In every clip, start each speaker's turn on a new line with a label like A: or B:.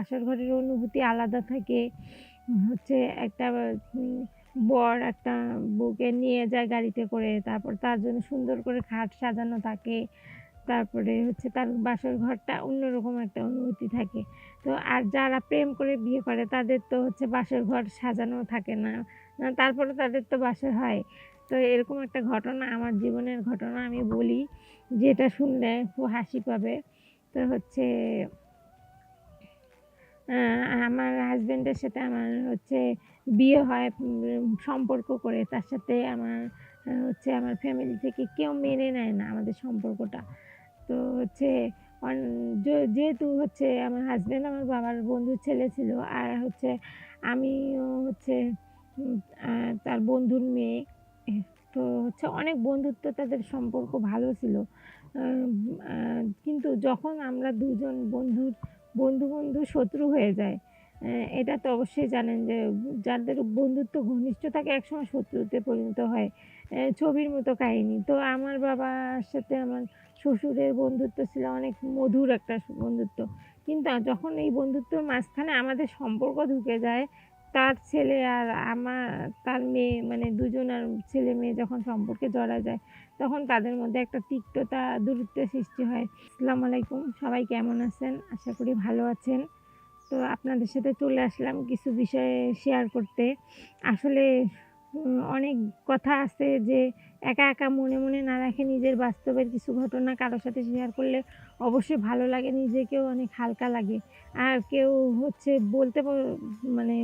A: বাসর ঘরের অনুভূতি আলাদা থাকে। হচ্ছে একটা বর একটা বউকে নিয়ে যায় গাড়িতে করে তারপর তার জন্য সুন্দর করে খাট সাজানো থাকে। তারপরে হচ্ছে তার বাসর ঘরটা অন্যরকম একটা অনুভূতি থাকে। তো আর যারা প্রেম করে বিয়ে করে তাদের তো হচ্ছে বাসর ঘর সাজানো থাকে না। না, তারপরে তাদের তো বাসর হয়। তো এরকম একটা ঘটনা আমার জীবনের ঘটনা আমি বলি যেটা শুনলে খুব হাসি পাবে। তো হচ্ছে আমার হাজবেন্ডের সাথে আমার হচ্ছে বিয়ে হয় সম্পর্ক করে। তার সাথে আমার হচ্ছে আমার ফ্যামিলি থেকে কেউ মেনে নেয় না আমাদের সম্পর্কটা। তো হচ্ছে যেহেতু হচ্ছে আমার হাজবেন্ড আমার বাবার বন্ধুর ছেলে ছিল, আর হচ্ছে আমিও হচ্ছে তার বন্ধুর মেয়ে। তো হচ্ছে অনেক বন্ধুত্ব তাদের সম্পর্ক ভালো ছিল। কিন্তু যখন আমরা দুজন বন্ধুর বন্ধু বন্ধু শত্রু হয়ে যায়। এটা তো অবশ্যই জানেন যে, যাদের বন্ধুত্ব ঘনিষ্ঠ থাকে একসময় শত্রুতে পরিণত হয়। ছবির মতো কাহিনী। তো আমার বাবার সাথে আমার শ্বশুরের বন্ধুত্ব ছিল অনেক মধুর একটা বন্ধুত্ব। কিন্তু যখন এই বন্ধুত্বের মাঝখানে আমাদের সম্পর্ক ঢুকে যায় তার ছেলে আর আমার তার মেয়ে মানে দুজনের ছেলে মেয়ে যখন সম্পর্কে জড়া যায়, তখন তাদের মধ্যে একটা তিক্ততা দূরত্বের সৃষ্টি হয়। আসসালামু আলাইকুম, সবাই কেমন আছেন? আশা করি ভালো আছেন। তো আপনাদের সাথে চলে আসলাম কিছু বিষয়ে শেয়ার করতে। আসলে অনেক কথা আছে যে একা একা মনে মনে না রাখে নিজের বাস্তবের কিছু ঘটনা কারোর সাথে শেয়ার করলে অবশ্যই ভালো লাগে, নিজেকেও অনেক হালকা লাগে। আর কেউ হচ্ছে বলতে মানে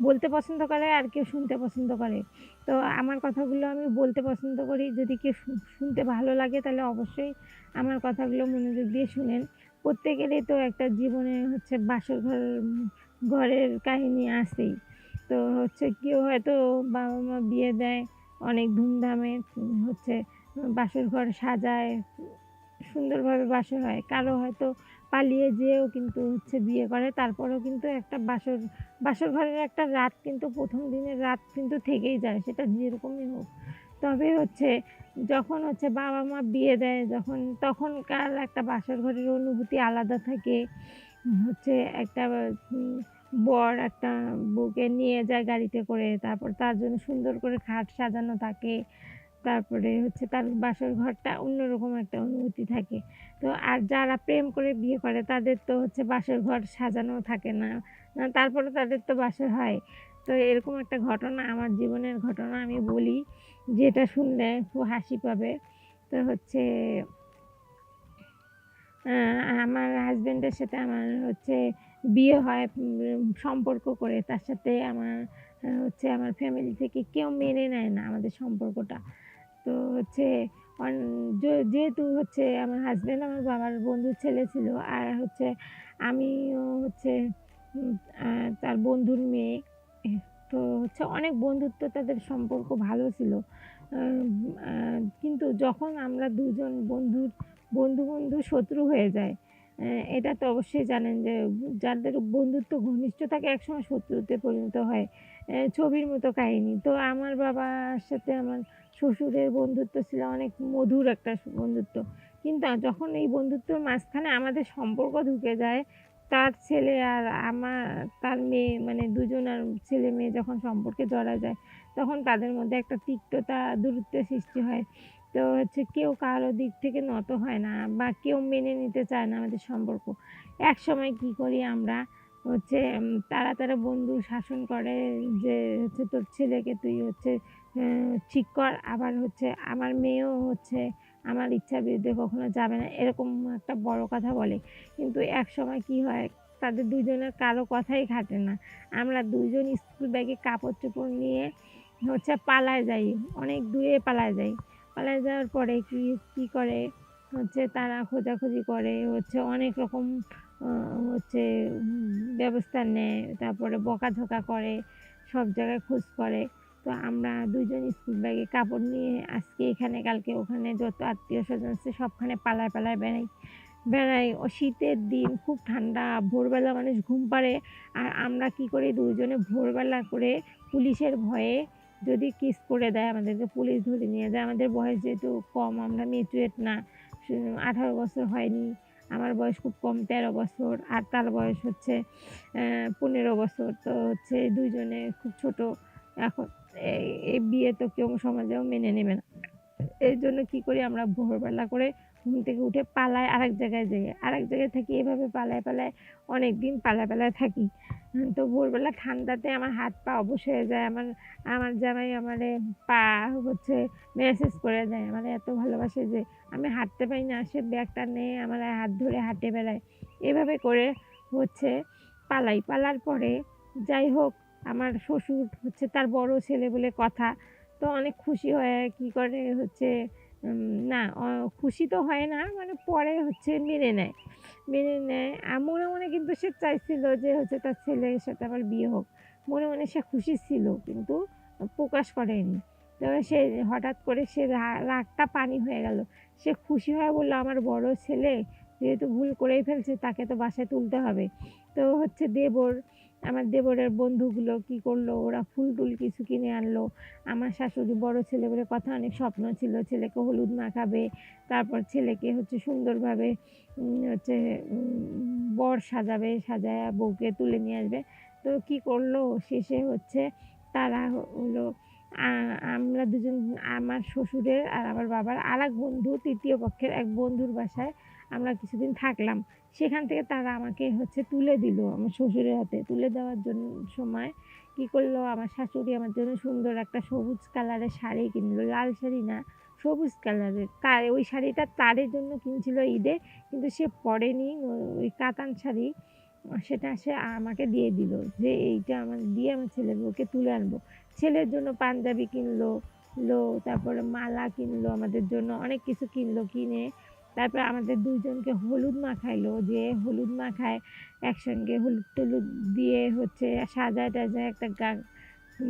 A: বলতে পছন্দ করে আর কেউ শুনতে পছন্দ করে। তো আমার কথাগুলো আমি বলতে পছন্দ করি। যদি কেউ শুনতে ভালো লাগে তাহলে অবশ্যই আমার কথাগুলো মনোযোগ দিয়ে শুনেন। প্রত্যেকেরই তো একটা জীবনে হচ্ছে বাসর ঘর, ঘরের কাহিনী আসেই তো হচ্ছে কেউ হয়তো বাবা মা বিয়ে দেয়, অনেক ধুমধামে হচ্ছে বাসর ঘর সাজায়, সুন্দরভাবে বাসর হয়। কারও হয়তো পালিয়ে যেয়েও কিন্তু হচ্ছে বিয়ে করে। তারপরেও কিন্তু একটা বাসর বাসর ঘরের একটা রাত কিন্তু প্রথম দিনের রাত কিন্তু থেকেই যায়, সেটা যেরকমই হোক। তবে হচ্ছে যখন হচ্ছে বাবা মা বিয়ে দেয়, যখন তখনকার একটা বাসর ঘরের অনুভূতি আলাদা থাকে। হচ্ছে একটা বর একটা বউকে নিয়ে যায় গাড়িতে করে, তারপর তার জন্য সুন্দর করে খাট সাজানো থাকে। তারপরে হচ্ছে তার বাসর ঘরটা অন্যরকম একটা অনুভূতি থাকে। তো আর যারা প্রেম করে বিয়ে করে, তাদের তো হচ্ছে বাসর ঘর সাজানো থাকে না। তারপরে তাদের তো বাসর হয়। তো এরকম একটা ঘটনা, আমার জীবনের ঘটনা আমি বলি, যেটা শুনলে খুব হাসি পাবে। তো হচ্ছে আমার হাজবেন্ডের সাথে আমার হচ্ছে বিয়ে হয় সম্পর্ক করে। তার সাথে আমার হচ্ছে আমার ফ্যামিলি থেকে কেউ মেনে নেয় না আমাদের সম্পর্কটা। তো হচ্ছে যেহেতু হচ্ছে আমার হাজব্যান্ড আমার বাবার বন্ধুর ছেলে ছিল আর হচ্ছে আমিও হচ্ছে তার বন্ধুর মেয়ে, তো হচ্ছে অনেক বন্ধুত্ব তাদের সম্পর্ক ভালো ছিল। কিন্তু যখন আমরা দুজন বন্ধুর, বন্ধু বন্ধু শত্রু হয়ে যায় এটা তো অবশ্যই জানেন যে, যাদের বন্ধুত্ব ঘনিষ্ঠ থাকে একসময় শত্রুতে পরিণত হয় ছবির মতো কাহিনী। তো আমার বাবার সাথে আমার শ্বশুরের বন্ধুত্ব ছিল অনেক মধুর একটা বন্ধুত্ব। কিন্তু যখন এই বন্ধুত্বর মাঝখানে আমাদের সম্পর্ক ঢুকে যায়, তার ছেলে আর আমার তার মেয়ে মানে দুজনের ছেলে মেয়ে যখন সম্পর্কে জড়া যায়, তখন তাদের মধ্যে একটা তিক্ততা দূরত্বের সৃষ্টি হয়। তো হচ্ছে কেউ কারও দিক থেকে নত হয় না বা কেউ মেনে নিতে চায় না আমাদের সম্পর্ক। এক সময় কি করি আমরা, হচ্ছে তারা তারা বন্ধু শাসন করে যে হচ্ছে তোর ছেলেকে তুই হচ্ছে ঠিক কর। আবার হচ্ছে আমার মেয়েও হচ্ছে আমার ইচ্ছার বিরুদ্ধে কখনো যাবে না, এরকম একটা বড় কথা বলে। কিন্তু এক সময় কি হয়, তাদের দুজনের কারও কথাই খাটে না। আমরা দুজন স্কুল ব্যাগে কাপড় চোপড় নিয়ে হচ্ছে পালায় যাই, অনেক দূরে পালায় যাই। পালায় যাওয়ার পরে কি কি করে, হচ্ছে তারা খোঁজাখুঁজি করে, হচ্ছে অনেক রকম হচ্ছে ব্যবস্থা নেয়, তারপরে বকাঝকা করে, সব জায়গায় খোঁজ করে। তো আমরা দুজন স্কুল ব্যাগে কাপড় নিয়ে আজকে এখানে, কালকে ওখানে যত আত্মীয় স্বজন আছে সবখানে পালায় পালায় বেড়াই। বেড়াই। ও শীতের দিন খুব ঠান্ডা, ভোরবেলা মানুষ ঘুম পাড়ে। আর আমরা কি করি দুজনে ভোরবেলা করে পুলিশের ভয়ে যদি কিস করে দেয়, আমাদেরকে পুলিশ ধরে নিয়ে যায়। আমাদের বয়স যেহেতু কম, আমরা মেচুয়েট না। আঠারো বছর হয়নি। আমার বয়স খুব কম ১৩ বছর। আর তার বয়স হচ্ছে পনেরো বছর। তো হচ্ছে দুজনে খুব ছোট। এখন এই বিয়ে তো কেউ সমাজেও মেনে নেবে না। এই জন্য কি করি আমরা ভোরবেলা করে ঘুম থেকে উঠে পালায় আরেক জায়গায় যাই। আরেক জায়গায় থাকি এভাবে পালায়, পালায় অনেক দিন পালায়, পালায় থাকি। তো ভোরবেলা ঠান্ডাতে আমার হাত পা অবশ হয়ে যায়। আমার আমার জামাই আমারে পা হচ্ছে মেসেজ করে দেয়। আমার এত ভালোবাসে যে আমি হাঁটতে পারি না। সে ব্যাগটা নিয়ে আমার হাত ধরে হাঁটে বেড়ায়। এভাবে করে হচ্ছে পালাই। পালার পরে যাই হোক আমার শ্বশুর হচ্ছে তার বড় ছেলে বলে কথা। তো অনেক খুশি হয়ে কি করে হচ্ছে না খুশি তো হয় না মানে পরে হচ্ছে মেনে নেয়। মেনে নেয়। আর মনে, মনে কিন্তু সে চাইছিল যে হচ্ছে তার ছেলের সাথে আমার বিয়ে হোক। মনে, মনে সে খুশি ছিল কিন্তু প্রকাশ করেনি। তো সে হঠাৎ করে সে রাগটা পানি হয়ে গেল। সে খুশি হয়ে বলল "আমার বড় ছেলে যেহেতু ভুল করেই ফেলছে তাকে তো বাসায় তুলতে হবে।" তো হচ্ছে দেবর আমার দেবরের বন্ধুগুলো কি করল ওরা ফুল-টুল কিছু কিনে আনলো। আমার শাশুড়ি বড় ছেলে বলে কথা অনেক স্বপ্ন ছিল ছেলেকে হলুদ মাখাবে। তারপর ছেলেকে হচ্ছে সুন্দরভাবে হচ্ছে বর সাজাবে, সাজায়া বউকে তুলে নিয়ে আসবে। তো কি করল শেষে হচ্ছে তারা হলো আমরা দুজন আমার শ্বশুরের আর আমার বাবার আরেক বন্ধু তৃতীয় পক্ষের এক বন্ধুর বাসায় আমরা কিছুদিন থাকলাম। সেখান থেকে তারা আমাকে হচ্ছে তুলে দিল আমার শ্বশুরের হাতে। তুলে দেওয়ার জন্য সময় কি করল আমার শাশুড়ি আমার জন্য সুন্দর একটা সবুজ কালারের শাড়ি কিনলো। লাল শাড়ি না, সবুজ কালারের। কা ওই শাড়িটা তারের জন্য কিনছিল ঈদে কিন্তু সে পরেনি ওই কাতান শাড়ি সেটা সে আমাকে দিয়ে দিল যে এইটা আমার দিয়ে আমার ছেলের বউকে তুলে আনব। ছেলের জন্য পাঞ্জাবি কিনলো, লো তারপরে মালা কিনলো আমাদের জন্য অনেক কিছু কিনলো। কিনে তারপরে আমাদের ২ জনকে হলুদ মাখাইলো যে হলুদ মাখায় একসঙ্গে হলুদ-টলুদ দিয়ে হচ্ছে সাজায়-টাজায় একটা গা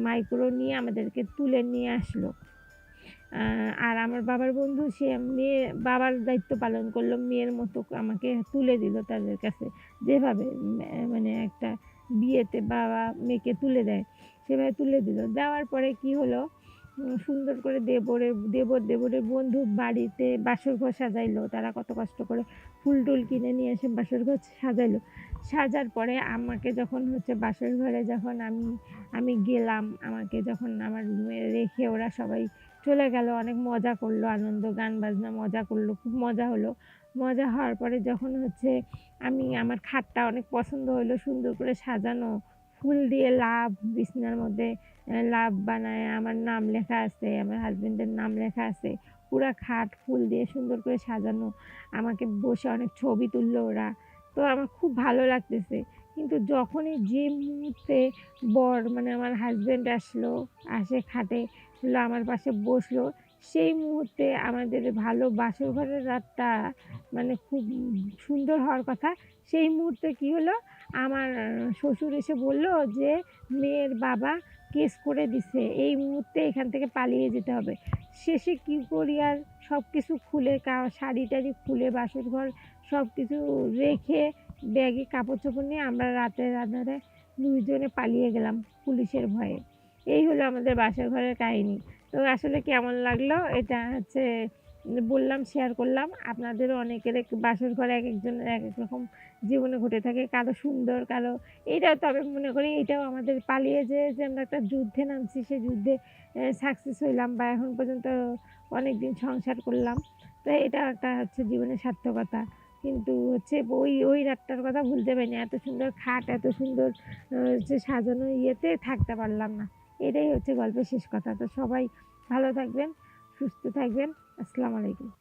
A: মাইক্রো নিয়ে আমাদেরকে তুলে নিয়ে আসলো। আর আমার বাবার বন্ধু সে মেয়ে বাবার দায়িত্ব পালন করল। মেয়ের মতো আমাকে তুলে দিল তাদের কাছে। যেভাবে মানে একটা বিয়েতে বাবা মেয়েকে তুলে দেয়, সেভাবে তুলে দিল। দেওয়ার পরে কি হলো সুন্দর করে দেবরের দেবর, দেবরের বন্ধু বাড়িতে বাসর ঘর সাজাইলো। তারা কত কষ্ট করে ফুল-টুল কিনে নিয়ে এসে বাসর ঘর সাজাইলো। সাজার পরে আমাকে যখন হচ্ছে বাসর ঘরে যখন আমি আমি গেলাম, আমাকে যখন আমার রুমে রেখে ওরা সবাই চলে গেল। অনেক মজা করল, আনন্দ, গান বাজনা মজা করল। খুব মজা হলো। মজা হওয়ার পরে যখন হচ্ছে আমি আমার খাটটা অনেক পছন্দ হলো সুন্দর করে সাজানো। ফুল দিয়ে লাভ বিছনার মধ্যে লাভ বানায় আমার নাম লেখা আছে, আমার হাসব্যান্ডের নাম লেখা আছে। পুরা খাট ফুল দিয়ে সুন্দর করে সাজানো। আমাকে বসে অনেক ছবি তুললো ওরা। তো আমার খুব ভালো লাগতেছে। কিন্তু যখনই যে মুহূর্তে বর মানে আমার হাসব্যান্ড আসলো, আসে খাটে হলো আমার পাশে বসল, সেই মুহূর্তে আমাদের ভালো বাসর ঘরের রাতটা মানে খুব সুন্দর হওয়ার কথা। সেই মুহূর্তে কি হলো আমার শ্বশুর এসে বলল যে, "মেয়ের বাবা কেস করে দিছে। এই মুহূর্তে এখান থেকে পালিয়ে যেতে হবে।" শেষে কী করি আর সব কিছু খুলে কা শাড়ি-টাড়ি খুলে সব কিছু রেখে ব্যাগে কাপড়-চোপড় নিয়ে আমরা রাতের আঁধারে ২ জনে পালিয়ে গেলাম পুলিশের ভয়ে। এই হলো আমাদের বাসর ঘরের কাহিনী। তো আসলে কেমন লাগল এটা হচ্ছে বললাম, শেয়ার করলাম। আপনাদেরও অনেকের এক বাসর ঘরে এক একজনের এক এক রকম জীবনে ঘটে থাকে। কারও সুন্দর, কারও এটাও তবে মনে করি এটাও আমাদের পালিয়ে যেয়ে যে আমরা একটা যুদ্ধে নামছি, সেই যুদ্ধে সাকসেস হইলাম বা এখন পর্যন্ত অনেক দিন সংসার করলাম। তো এটাও একটা হচ্ছে জীবনের সার্থকতা। কিন্তু হচ্ছে ওই ওই রাতটার কথা ভুলতে পারিনি। এত সুন্দর খাট, এত সুন্দর হচ্ছে সাজানো ইয়েতে থাকতে পারলাম না। এটাই হচ্ছে গল্পের শেষ কথা। তো সবাই ভালো থাকবেন, সুস্থ থাকবেন। আসসালামু আলাইকুম।